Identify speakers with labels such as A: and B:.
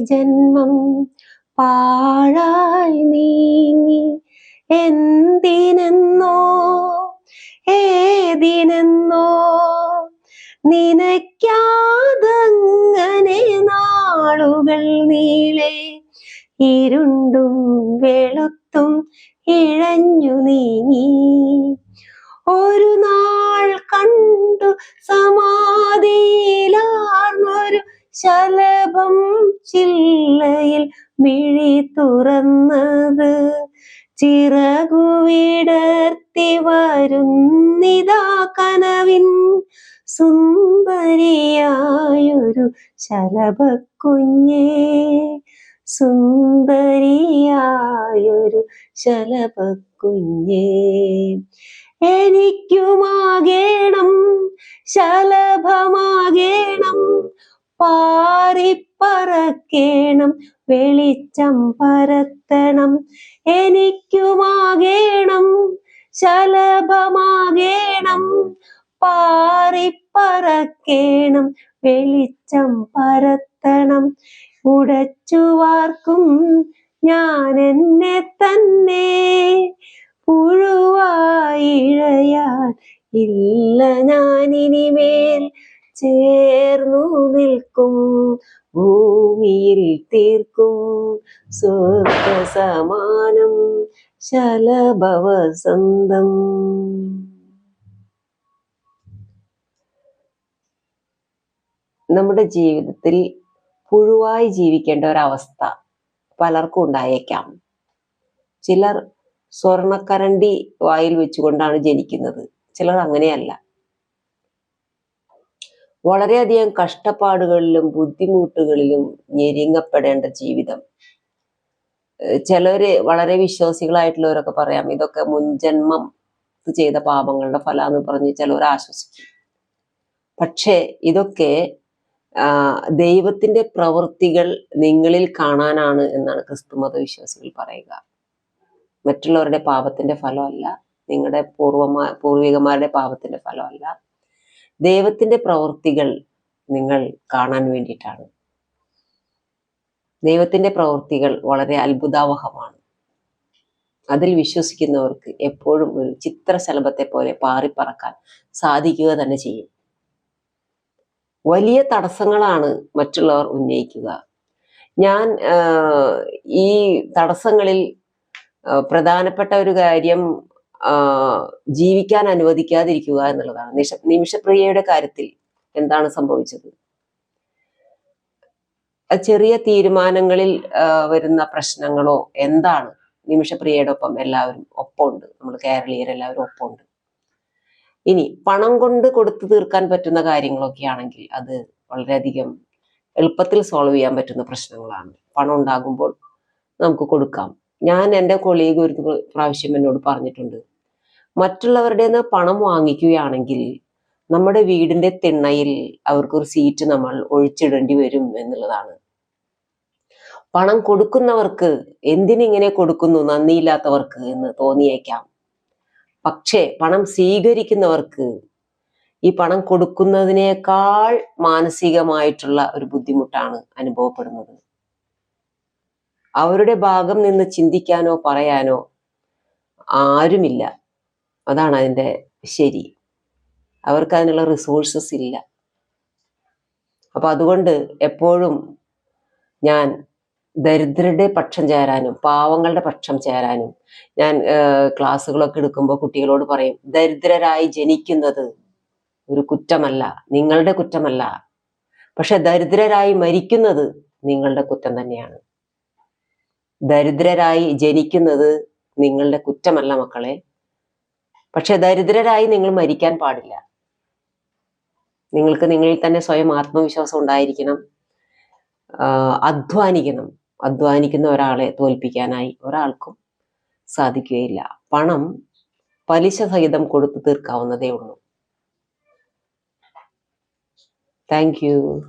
A: ജന്മം പാഴായി നീങ്ങി. എന്തിനെന്നോ ഏതിനെന്നോ നിനക്കാതങ്ങനെ നാളുകൾ നീളെ. ഇരുണ്ടും വെളുത്തും ഇഴഞ്ഞു നീങ്ങി. ഒരു നാൾ കണ്ടു സമാധിയിലാർന്നൊരു ശലഭം ചില്ലയിൽ മിഴി തുറന്നത്. ചിറകു വിടർത്തി വരുന്നിതാ കനവിൻ സുന്ദരിയായൊരു ശലഭക്കുഞ്ഞേ. സുന്ദരിയായൊരു ശലഭക്കുഞ്ഞേ. എനിക്കുമാകേണം ശലഭമാകേണം പാറിപ്പറക്കേണം വെളിച്ചം പരത്തണം. എനിക്കുമാകേണം ശലഭമാകേണം. പാറിപ്പറക്കേണം വെളിച്ചം പരത്തണം. ഉടച്ചുവാർക്കും ഞാൻ എന്നെ തന്നെ പുഴുവായിഴയാൻ ഇല്ല ഞാനിനിമേൽ. ചേർന്നു നിൽക്കും ഭൂമിയിൽ തീർക്കും. സ്വർഗ സമാനം ശലഭവസന്തം. നമ്മുടെ ജീവിതത്തിൽ പുഴുവായി ജീവിക്കേണ്ട ഒരവസ്ഥ പലർക്കും ഉണ്ടായേക്കാം. ചിലർ സ്വർണക്കരണ്ടി വായിൽ വെച്ചുകൊണ്ടാണ് ജനിക്കുന്നത്. ചിലർ അങ്ങനെയല്ല. വളരെയധികം കഷ്ടപ്പാടുകളിലും ബുദ്ധിമുട്ടുകളിലും ഞെരുങ്ങപ്പെടേണ്ട ജീവിതം. ചിലര് വളരെ വിശ്വാസികളായിട്ടുള്ളവരൊക്കെ പറയാം ഇതൊക്കെ മുൻജന്മം ചെയ്ത പാപങ്ങളുടെ ഫലമെന്ന് പറഞ്ഞ് ചിലവർ ആശ്വസിക്കും. പക്ഷേ ഇതൊക്കെ ദൈവത്തിന്റെ പ്രവൃത്തികൾ നിങ്ങളിൽ കാണാനാണ് എന്നാണ് ക്രിസ്തുമത വിശ്വാസികൾ പറയുക. മറ്റുള്ളവരുടെ പാപത്തിന്റെ ഫലമല്ല നിങ്ങളുടെ പൂർവമാ പൂർവികമാരുടെ പാപത്തിന്റെ ഫലമല്ല ദൈവത്തിന്റെ പ്രവൃത്തികൾ നിങ്ങൾ കാണാൻ വേണ്ടിയിട്ടാണ്. ദൈവത്തിന്റെ പ്രവൃത്തികൾ വളരെ അത്ഭുതാവഹമാണ്. അതിൽ വിശ്വസിക്കുന്നവർക്ക് എപ്പോഴും ഒരു ചിത്രശലഭത്തെ പോലെ പാറിപ്പറക്കാൻ സാധിക്കുക തന്നെ ചെയ്യും. വലിയ തടസ്സങ്ങളാണ് മറ്റുള്ളവർ ഉന്നയിക്കുക. ഞാൻ ഈ തടസ്സങ്ങളിൽ പ്രധാനപ്പെട്ട ഒരു കാര്യം ജീവിക്കാൻ അനുവദിക്കാതിരിക്കുക എന്നുള്ളതാണ്. നിഷ നിമിഷപ്രിയയുടെ കാര്യത്തിൽ എന്താണ് സംഭവിച്ചത്? ചെറിയ തീരുമാനങ്ങളിൽ വരുന്ന പ്രശ്നങ്ങളോ എന്താണ്? നിമിഷപ്രിയയുടെ ഒപ്പം എല്ലാവരും ഒപ്പമുണ്ട്. നമ്മൾ കേരളീയരെല്ലാവരും ഒപ്പമുണ്ട്. ഇനി പണം കൊണ്ട് കൊടുത്തു തീർക്കാൻ പറ്റുന്ന കാര്യങ്ങളൊക്കെ ആണെങ്കിൽ അത് വളരെയധികം എളുപ്പത്തിൽ സോൾവ് ചെയ്യാൻ പറ്റുന്ന പ്രശ്നങ്ങളാണ്. പണം ഉണ്ടാകുമ്പോൾ നമുക്ക് കൊടുക്കാം. ഞാൻ എന്റെ കൊളീഗ് ഒരു പ്രാവശ്യം എന്നോട് പറഞ്ഞിട്ടുണ്ട്. മറ്റുള്ളവരുടെ നിന്ന് പണം വാങ്ങിക്കുകയാണെങ്കിൽ നമ്മുടെ വീടിന്റെ തിണ്ണയിൽ അവർക്കൊരു സീറ്റ് നമ്മൾ ഒഴിച്ചിടേണ്ടി വരും എന്നുള്ളതാണ്. പണം കൊടുക്കുന്നവർക്ക് എന്തിനിങ്ങനെ കൊടുക്കുന്നു? നന്ദിയില്ലാത്തവർക്ക് എന്ന് തോന്നിയേക്കാം. പക്ഷേ പണം സ്വീകരിക്കുന്നവർക്ക് ഈ പണം കൊടുക്കുന്നതിനേക്കാൾ മാനസികമായിട്ടുള്ള ഒരു ബുദ്ധിമുട്ടാണ് അനുഭവപ്പെടുന്നത്. അവരുടെ ഭാഗം നിന്ന് ചിന്തിക്കാനോ പറയാനോ ആരുമില്ല. അതാണ് അതിന്റെ ശരി. അവർക്ക് അതിനുള്ള റിസോഴ്സസ് ഇല്ല. അപ്പൊ അതുകൊണ്ട് എപ്പോഴും ഞാൻ ദരിദ്രരുടെ പക്ഷം ചേരാനും പാവങ്ങളുടെ പക്ഷം ചേരാനും ഞാൻ ക്ലാസ്സുകളൊക്കെ എടുക്കുമ്പോൾ കുട്ടികളോട് പറയും ദരിദ്രരായി ജനിക്കുന്നത് ഒരു കുറ്റമല്ല നിങ്ങളുടെ കുറ്റമല്ല. പക്ഷെ ദരിദ്രരായി മരിക്കുന്നത് നിങ്ങളുടെ കുറ്റം തന്നെയാണ്. ദരിദ്രരായി ജനിക്കുന്നത് നിങ്ങളുടെ കുറ്റമല്ല മക്കളെ. പക്ഷെ ദരിദ്രരായി നിങ്ങൾ മരിക്കാൻ പാടില്ല. നിങ്ങൾക്ക് നിങ്ങളിൽ തന്നെ സ്വയം ആത്മവിശ്വാസം ഉണ്ടായിരിക്കണം. അധ്വാനിക്കണം. അധ്വാനിക്കുന്ന ഒരാളെ തോൽപ്പിക്കാനായി ഒരാൾക്കും സാധിക്കുകയില്ല. പണം പലിശ സഹിതം കൊടുത്തു തീർക്കാവുന്നതേ ഉള്ളൂ. Thank you.